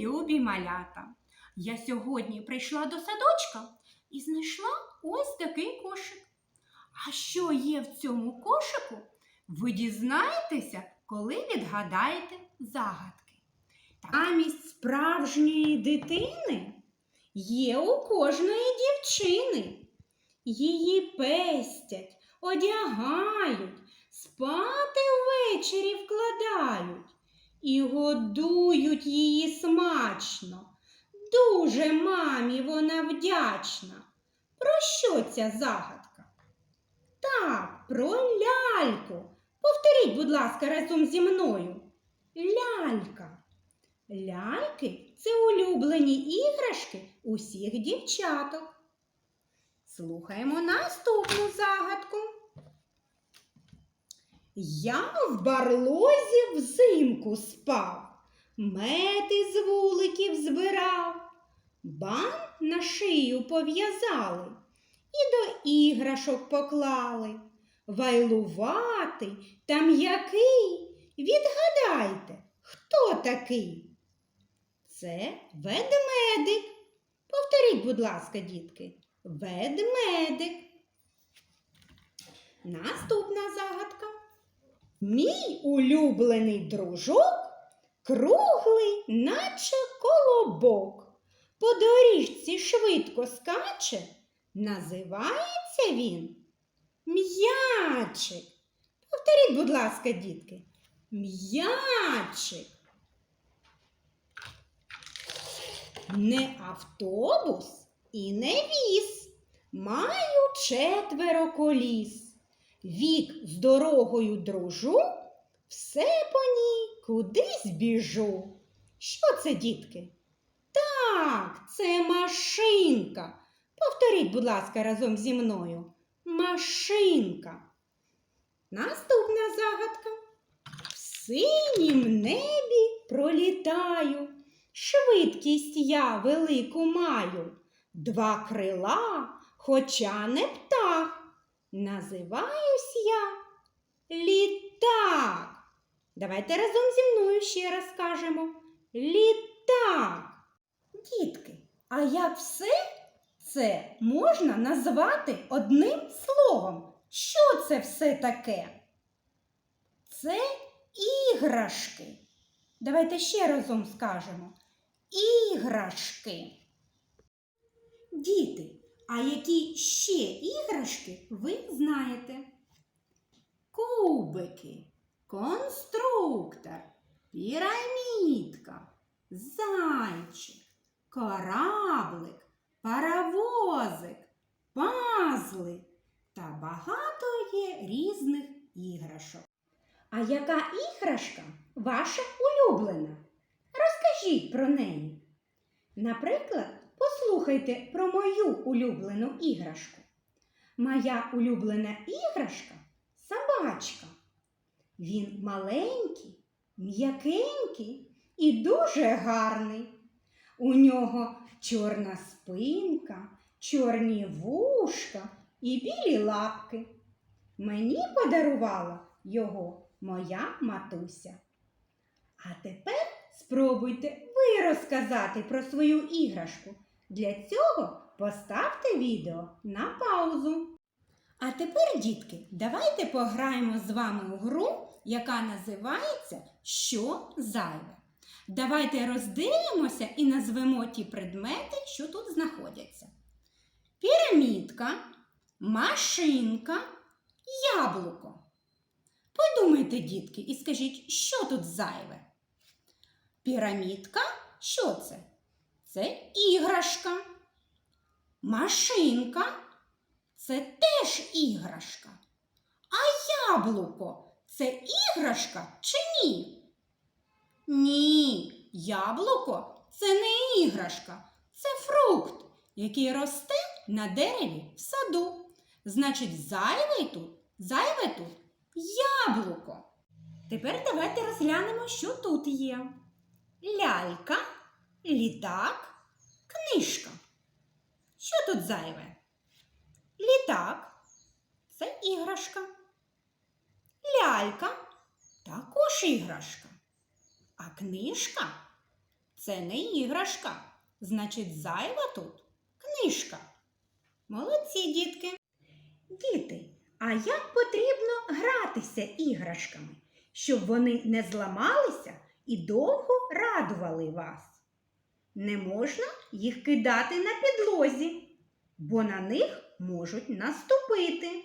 любі малята! Я сьогодні прийшла до садочка і знайшла ось такий кошик. А що є в цьому кошику, ви дізнаєтеся, коли відгадаєте загадки. Замість справжньої дитини є у кожної дівчини. Її пестять, одягають, спати ввечері вкладають і годують її смачно. Дуже мамі вона вдячна. Про що ця загадка? Так, про ляльку. Повторіть, будь ласка, разом зі мною. Лялька. Ляльки це улюблені іграшки усіх дівчаток. Слухаємо наступну загадку. Я в барлозі взимку спав, мед із вуликів збирав, бант на шию пов'язали і до іграшок поклали. Вайлуватий та м'який. Відгадайте, хто такий? Це ведмедик. Повторіть, будь ласка, дітки. Ведмедик. Наступна загадка. Мій улюблений дружок круглий, наче колобок. По доріжці швидко скаче. Називається він м'ячик. Повторіть, будь ласка, дітки. М'ячик. Не автобус і не віз. Маю четверо коліс. Вік з дорогою дружу, все по ній кудись біжу. Що це, дітки? Так, це машинка. Повторіть, будь ласка, разом зі мною. Машинка. Наступна загадка. В синім небі пролітаю. Швидкість я велику маю. Два крила, хоча не птах. Називаюсь я літак. Давайте разом зі мною ще раз скажемо. Літак. Дітки, а як все це можна назвати одним словом? Що це все таке? Це іграшки. Давайте ще разом скажемо. Іграшки. Діти, а які ще іграшки ви знаєте? Кубики, конструктор, пірамідка, зайчик, кораблик, паровозик, пазли та багато є різних іграшок. А яка іграшка ваша улюблена? Розкажіть про неї. Наприклад, послухайте про мою улюблену іграшку. Моя улюблена іграшка собачка. Він маленький, м'якенький і дуже гарний. У нього чорна спинка, чорні вушка і білі лапки. Мені подарувала його моя матуся. А тепер спробуйте ви розказати про свою іграшку. Для цього поставте відео на паузу. А тепер, дітки, давайте пограємо з вами у гру, яка називається Що зайве. Давайте роздивимося і назвемо ті предмети, що тут знаходяться. Пірамідка, машинка, яблуко. Подумайте, дітки, і скажіть, що тут зайве? Пірамідка що це? Це іграшка. Машинка це теж іграшка. А яблуко це іграшка чи ні? Ні, яблуко це не іграшка, це фрукт, який росте на дереві в саду. Значить, зайве тут, зайве тут яблуко. Тепер давайте розглянемо, що тут є. Лялька, літак, книжка. Що тут зайве? Літак це іграшка. Лялька також іграшка. А книжка Це не іграшка. Значить, зайва тут книжка. Молодці, дітки. Діти, а як потрібно гратися іграшками, щоб вони не зламалися і довго радували вас? Не можна їх кидати на підлозі, бо на них можуть наступити.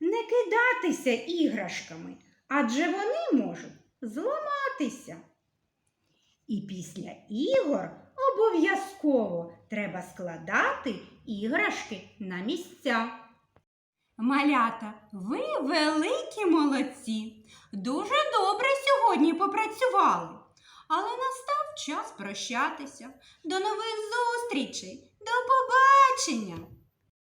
Не кидатися іграшками, адже вони можуть зламатися. І після ігор обов'язково треба складати іграшки на місця. Малята, ви великі молодці. Дуже добре сьогодні попрацювали. Але настав час прощатися. До нових зустрічей. До побачення!